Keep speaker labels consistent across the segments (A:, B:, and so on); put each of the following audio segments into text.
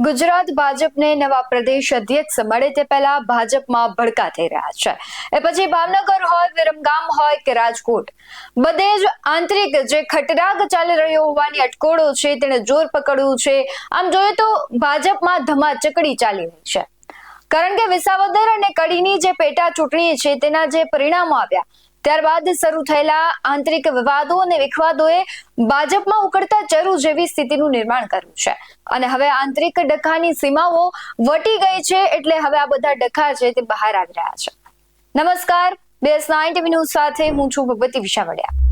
A: ગુજરાત ભાજપને નવા પ્રદેશ અધ્યક્ષ મળે તે પહેલા ભાજપમાં ભડકા થઈ રહ્યા છે. એ પછી ભાવનગર હોય, વિરમગામ હોય કે રાજકોટ. બધે જ આંતરિક જે ખટરાગ ચાલી રહ્યો હોવાની અટકોળો છે તેને જોર પકડ્યું છે. આમ જોઈએ તો ભાજપમાં ધમાચકડી ચાલી રહી છે. કારણ કે વિસાવદર અને કડીની જે પેટા ચૂંટણી છે, તેના જે પરિણામો આવ્યા ત્યારબાદ શરૂ થયેલા આંતરિક વિવાદો અને વિખવાદોએ ભાજપમાં ઉકળતા ચરુ જેવી સ્થિતિનું નિર્માણ કર્યું છે. અને હવે આંતરિક ડખાની સીમાઓ વટી ગઈ છે એટલે હવે આ બધા ડખા છે તે બહાર આવી રહ્યા છે. નમસ્કાર, બેસ નાઇન ટીવી ન્યૂઝ સાથે હું છું ભગવતી વિશાવડિયા.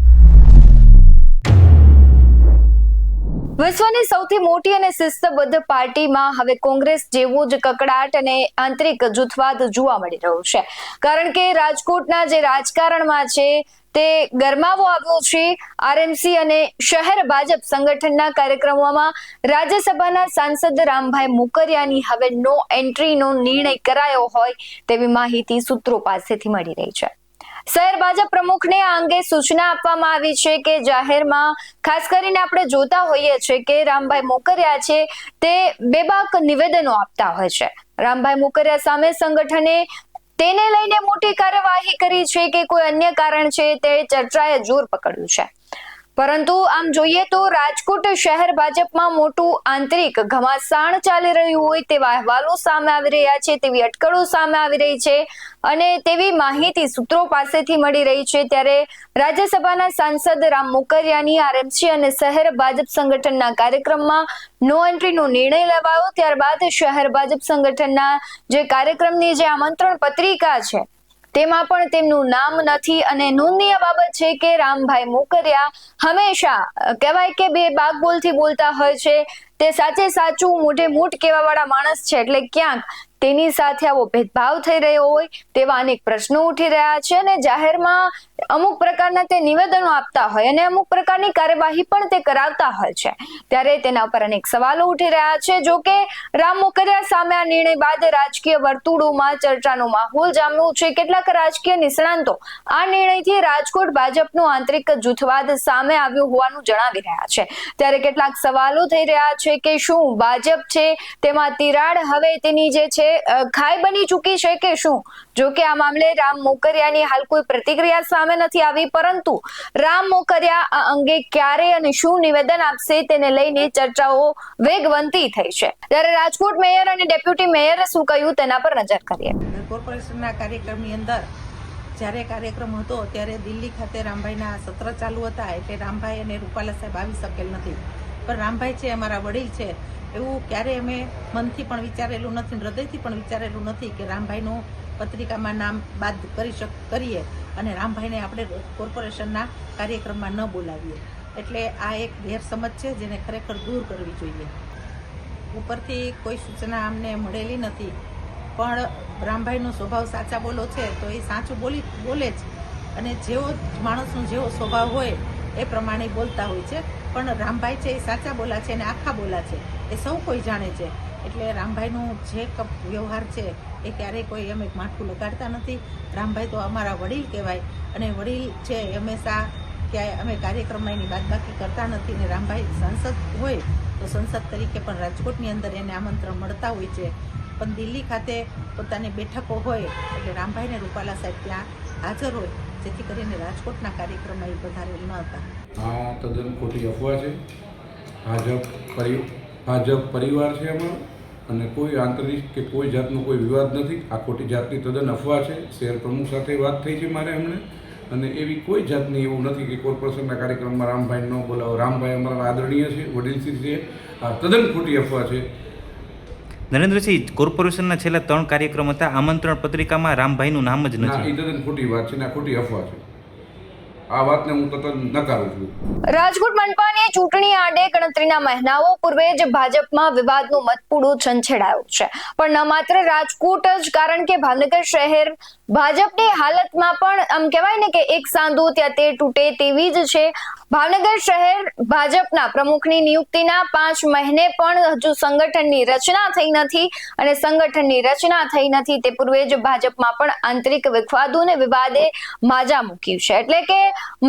A: વિશ્વની સૌથી મોટી અને શિસ્તબદ્ધ પાર્ટીમાં હવે કોંગ્રેસ જેવો જ કકડાટ અને આંતરિક જૂથવાદ જોવા મળી રહ્યો છે. કારણ કે રાજકોટના જે રાજકારણમાં છે, તે ગરમાવો આવ્યો છે. આરએમસી અને શહેર ભાજપ સંગઠનના કાર્યક્રમોમાં રાજ્યસભાના સાંસદ રામભાઈ મુકરિયાની હવે નો એન્ટ્રીનો નિર્ણય કરાયો હોય તેવી માહિતી સૂત્રો પાસેથી મળી રહી છે. શહેર ભાજપ પ્રમુખને આ અંગે સૂચના આપવામાં આવી છે કે જાહેરમાં ખાસ કરીને આપણે જોતા હોઈએ છીએ કે રામભાઈ મોકરિયા છે તે બેબાક નિવેદનો આપતા હોય છે. રામભાઈ મોકરિયા સામે સંગઠને તેને લઈને મોટી કાર્યવાહી કરી છે કે કોઈ અન્ય કારણ છે તે ચર્ચાએ જોર પકડ્યું છે. પરંતુ આમ જોઈએ તો રાજકોટ શહેર ભાજપમાં મોટું આંતરિક ઘમાસાણ ચાલી રહ્યું હોય તેવા અહેવાલો સામે આવી રહ્યા છે, તેવી અટકળો સામે આવી રહી છે અને તેવી માહિતી સૂત્રો પાસેથી મળી રહી છે. ત્યારે રાજ્યસભાના સાંસદ રામ મોકરિયાની આરએમસી અને શહેર ભાજપ સંગઠનના કાર્યક્રમમાં નો એન્ટ્રીનો નિર્ણય લેવાયો. ત્યારબાદ શહેર ભાજપ સંગઠનના જે કાર્યક્રમની જે આમંત્રણ પત્રિકા છે તેમાં પણ તેમનું નામ નથી અને નોંધનીય બાબત છે કે રામભાઈ મોકરિયા હંમેશા કહેવાય કે બે બાગબોલથી બોલતા હોય છે. તે સાચે સાચું મોઢે મૂઠ કહેવા વાળા માણસ છે એટલે ક્યાંક તેની સાથે આવો ભેદભાવ થઈ રહ્યો હોય તેવા અનેક પ્રશ્નો ઉઠી રહ્યા છે અને જાહેરમાં અમુક પ્રકારના તે નિવેદનો આપતા હોય અને અમુક પ્રકારની કાર્યવાહી પણ તે કરાવતા હોય છે. ત્યારે તેના ઉપર અનેક સવાલો ઉઠી રહ્યા છે. જો કે રામ મોકરિયા સામે આ નિર્ણય બાદ રાજકીય વર્તુળોમાં ચર્ચાનો માહોલ જામ્યો છે. કેટલાક રાજકીય નિષ્ણાંતો આ નિર્ણયથી રાજકોટ ભાજપનો આંતરિક જૂથવાદ સામે આવ્યો હોવાનું જણાવી રહ્યા છે. ત્યારે કેટલાક સવાલો થઈ રહ્યા છે. કે શું ભાજપ છે તેમાં તિરાડ હવે તેની જે છે ખાઈ બની ચૂકી છે કે શું? જો કે આ મામલે રામ મોકરિયાની હાલ કોઈ પ્રતિક્રિયા સામે નથી આવી, પરંતુ રામ મોકરિયા આ અંગે ક્યારે અને શું નિવેદન આપશે તેને લઈને ચર્ચાઓ વેગવંતી થઈ છે. ત્યારે રાજકોટ મેયર અને ડેપ્યુટી મેયરે શું કહ્યું તેના પર નજર કરીએ.
B: કોર્પોરેશનના કાર્યક્રમની અંદર જ્યારે કાર્યક્રમ હતો ત્યારે દિલ્હી ખાતે રામભાઈના સત્ર ચાલુ હતા, એટલે રામભાઈ અને રૂપાલા સાહેબ આવી શકેલ નથી. પણ રામભાઈ છે, અમારા વડીલ છે, એવું ક્યારેય અમે મનથી પણ વિચારેલું નથી હૃદયથી પણ વિચારેલું નથી કે રામભાઈનું પત્રિકામાં નામ બાદ કરી શક, કરીએ અને રામભાઈને આપણે કોર્પોરેશનના કાર્યક્રમમાં ન બોલાવીએ. એટલે આ એક ગેરસમજ છે જેને ખરેખર દૂર કરવી જોઈએ. ઉપરથી કોઈ સૂચના અમને મળેલી નથી. પણ રામભાઈનો સ્વભાવ સાચા બોલો છે, તો એ સાચું બોલી, બોલે જ. અને જેવો માણસનો જેવો સ્વભાવ હોય એ પ્રમાણે બોલતા હોય છે. પણ રામભાઈ છે એ સાચા બોલા છે અને આખા બોલા છે. એ સૌ કોઈ જાણે છે. એટલે રામભાઈનું જે વ્યવહાર છે એ ક્યારેય કોઈ અમે માઠું લગાડતા નથી. રામભાઈ તો અમારા વડીલ કહેવાય. અને વડીલ છે હંમેશા ક્યાંય અમે કાર્યક્રમમાં એની બાદબાકી કરતા નથી ને રામભાઈ સંસદ હોય તો સંસદ તરીકે પણ રાજકોટની અંદર એને આમંત્રણ મળતા હોય છે. પણ દિલ્હી ખાતે પોતાની બેઠકો હોય એટલે રામભાઈને રૂપાલા સાહેબ ત્યાં હાજર હોય. જેથી કરીને રાજકોટના કાર્યક્રમમાં એ પધારેલ ન હતા.
C: આ તદ્દન ખોટી અફવા છે. ભાજપ ભાજપ પરિવાર છે અમારો અને કોઈ આંતરિક કે કોઈ જાતનો કોઈ વિવાદ નથી. આ ખોટી જાતની તદ્દન અફવા છે. શહેર પ્રમુખ સાથે વાત થઈ છે મારે એમણે અને એવી કોઈ જાતની એવું નથી કે કોર્પોરેશનના કાર્યક્રમમાં રામભાઈ ન બોલાવો. રામભાઈ અમારા આદરણીય છે, વડીલશ્રી છે. આ તદ્દન ખોટી અફવા છે.
D: નરેન્દ્રસિંહ કોર્પોરેશનના છેલ્લા ત્રણ કાર્યક્રમ હતા. આમંત્રણ પત્રિકામાં રામભાઈનું નામ જ
C: એ
D: નથી
C: તદ્દન ખોટી વાત છે ને ખોટી અફવા છે. આ વાતને હું તદ્દન નકારું છું.
A: રાજકોટ મનપાની ચૂંટણી આડે ગણતરીના મહિનાઓ પૂર્વે જ ભાજપમાં વિવાદનું મતપૂડું છંછેડાયું છે. પણ ન માત્ર રાજકોટ જ કારણ કે ભાવનગર શહેર ભાજપની હાલતમાં પણ આમ કહેવાય ને કે એક સાંધુ ત્યાં તે તૂટે તેવી જ છે. ભાવનગર શહેર ભાજપના પ્રમુખની નિયુક્તિના પાંચ મહિને પણ હજુ સંગઠનની રચના થઈ નથી અને સંગઠનની રચના થઈ નથી તે પૂર્વે જ ભાજપમાં પણ આંતરિક વિખવાદો અને વિવાદે માજા મૂક્યું છે. એટલે કે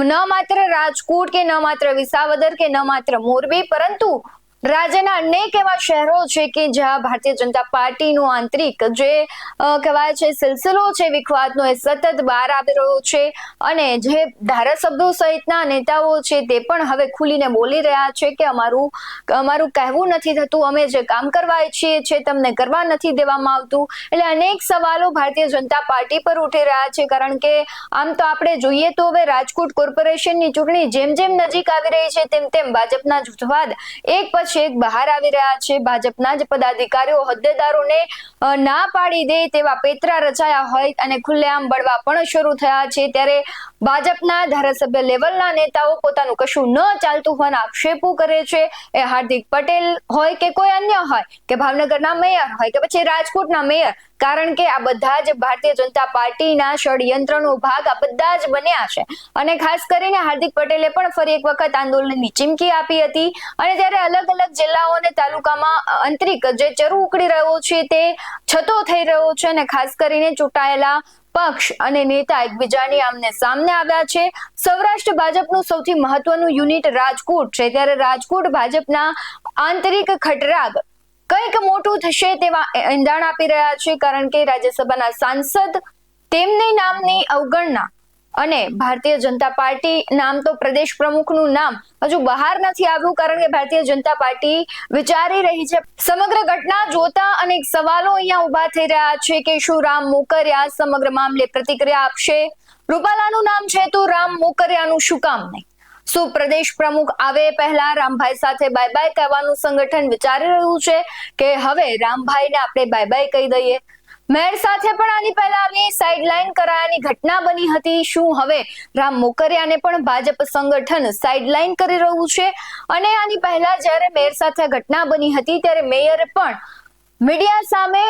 A: ન માત્ર રાજકોટ કે ન માત્ર વિસાવદર કે ન માત્ર મોરબી પરંતુ રાજ્યના અનેક એવા શહેરો છે કે જ્યાં ભારતીય જનતા પાર્ટીનું આંતરિક જે કહેવાય છે, સિલસિલો છે, વિખવાદનો એ સતત બહાર આવી રહ્યો છે અને જે ધારાસભ્યો સહિતના નેતાઓ છે તે પણ હવે ખુલીને બોલી રહ્યા છે કે અમારું અમારું કહેવું નથી થતું, અમે જે કામ કરવા ઈચ્છીએ છીએ તમને કરવા નથી દેવામાં આવતું. એટલે અનેક સવાલો ભારતીય જનતા પાર્ટી પર ઉઠી રહ્યા છે કારણ કે આમ તો આપણે જોઈએ તો હવે રાજકોટ કોર્પોરેશનની ચૂંટણી જેમ જેમ નજીક આવી રહી છે તેમ તેમ ભાજપના જૂથવાદ એક પછી એક બહાર આવી રહ્યા છે. ભાજપના જ પદાધિકારીઓ હોદ્દેદારોને ના પાડી દે તેવા પેતરા રચાયા હોય અને ખુલ્લેઆમ બળવા પણ શરૂ થયા છે. ત્યારે ભાજપના ધારાસભ્ય લેવલના નેતાઓ પોતાનું કશું ન ચાલતું હોવાના આક્ષેપો કરે છે. એ હાર્દિક પટેલ હોય કે કોઈ અન્ય હોય, કે ભાવનગરના મેયર હોય, કે પછી રાજકોટના મેયર કારણ કે આ બધા જ ભારતીય જનતા પાર્ટીના ષડયંત્રનો ભાગ આ બધા જ બન્યા છે. અને ખાસ કરીને હાર્દિક પટેલે પણ ફરી એક વખત આંદોલનની ચીમકી આપી હતી. અને ત્યારે અલગ અલગ જિલ્લાઓ અને તાલુકામાં આંતરિક જે ચરુ ઉકળી રહ્યો છે તે છતો થઈ રહ્યો છે અને ખાસ કરીને ચૂંટાયેલા પક્ષ અને નેતા એકબીજાની આમને સામને આવ્યા છે. સૌરાષ્ટ્ર ભાજપનું સૌથી મહત્વનું યુનિટ રાજકોટ છે. ત્યારે રાજકોટ ભાજપના આંતરિક ખટરાગ કંઈક મોટું થશે તેવા એંધાણ આપી રહ્યા છે, કારણ કે રાજ્યસભાના સાંસદ તેમની નામની અવગણના અને ભારતીય જનતા પાર્ટી નામ તો પ્રદેશ પ્રમુખનું નામ હજુ બહાર નથી આવ્યું, કારણ કે ભારતીય જનતા પાર્ટી વિચારી રહી છે. સમગ્ર ઘટના જોતા અનેક સવાલો અહીંયા ઊભા થઈ રહ્યા છે કે શું રામ મોકરિયા, સમગ્ર મામલે પ્રતિક્રિયા આપશે? રૂપાલાનું નામ છે તો રામ મોકરિયાનું શું કામ નહીં? શું પ્રદેશ પ્રમુખ આવે પહેલા. રામભાઈ સાથે બાય બાય કહેવાનું સંગઠન વિચારી રહ્યું છે કે હવે રામભાઈને આપણે બાય બાય કહી દઈએ. મેર સાથે પણ આની પહેલા આવી સાઇડલાઇન કરાયાની ઘટના બની હતી. શું હવે રામ મોકરિયાને પણ ભાજપ સંગઠન સાઇડલાઇન કરી રહ્યું છે? અને આની પહેલા જ્યારે મેયર સાથે ઘટના બની હતી, ત્યારે મેયરે પણ મીડિયા સામે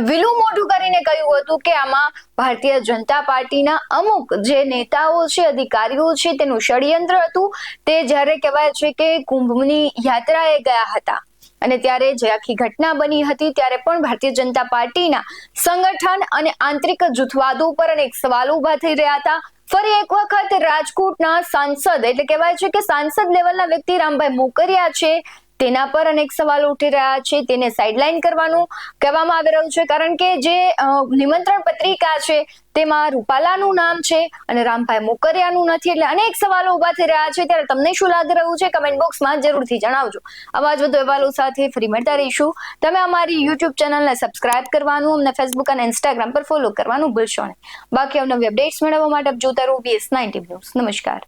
A: વિલું મોઢું કરીને કહ્યું હતું કે આમાં ભારતીય જનતા પાર્ટીના અમુક જે નેતાઓ છે, અધિકારીઓ છે, તેનું ષડયંત્ર હતું. તે જ્યારે કહેવાય છે કે કુંભની યાત્રાએ ગયા હતા. અને ત્યારે જે આખી ઘટના બની હતી, ત્યારે પણ ભારતીય જનતા પાર્ટીના સંગઠન અને આંતરિક જૂથવાદો પર અનેક સવાલો ઊભા થઈ રહ્યા હતા. ફરી એક વખત રાજકોટના સાંસદ, એટલે કહેવાય છે કે સાંસદ લેવલના વ્યક્તિ રામભાઈ મોકરિયા છે તેના પર અનેક સવાલો ઉઠી રહ્યા છે. તેને સાઇડલાઇન કરવાનું કહેવામાં આવી રહ્યું છે. કારણ કે જે નિમંત્રણ પત્રિકા છે, તેમાં રૂપાલાનું નામ છે અને રામભાઈ મોકરિયાનું નથી. એટલે અનેક સવાલો ઊભા થઈ રહ્યા છે. ત્યારે તમને શું લાગી રહ્યું છે? કમેન્ટ બોક્સમાં જરૂરથી જણાવજો. આવા જ વધુ અહેવાલો સાથે ફરી મળતા રહીશું. તમે અમારી યુટ્યુબ ચેનલને સબસ્ક્રાઇબ કરવાનું, અમને ફેસબુક અને ઇન્સ્ટાગ્રામ પર ફોલો કરવાનું ભૂલશો નહીં. બાકી અવનવી અપડેટ્સ મેળવવા માટે જોતા રહો બીએસ નાઇન્ટી ન્યૂઝ નમસ્કાર.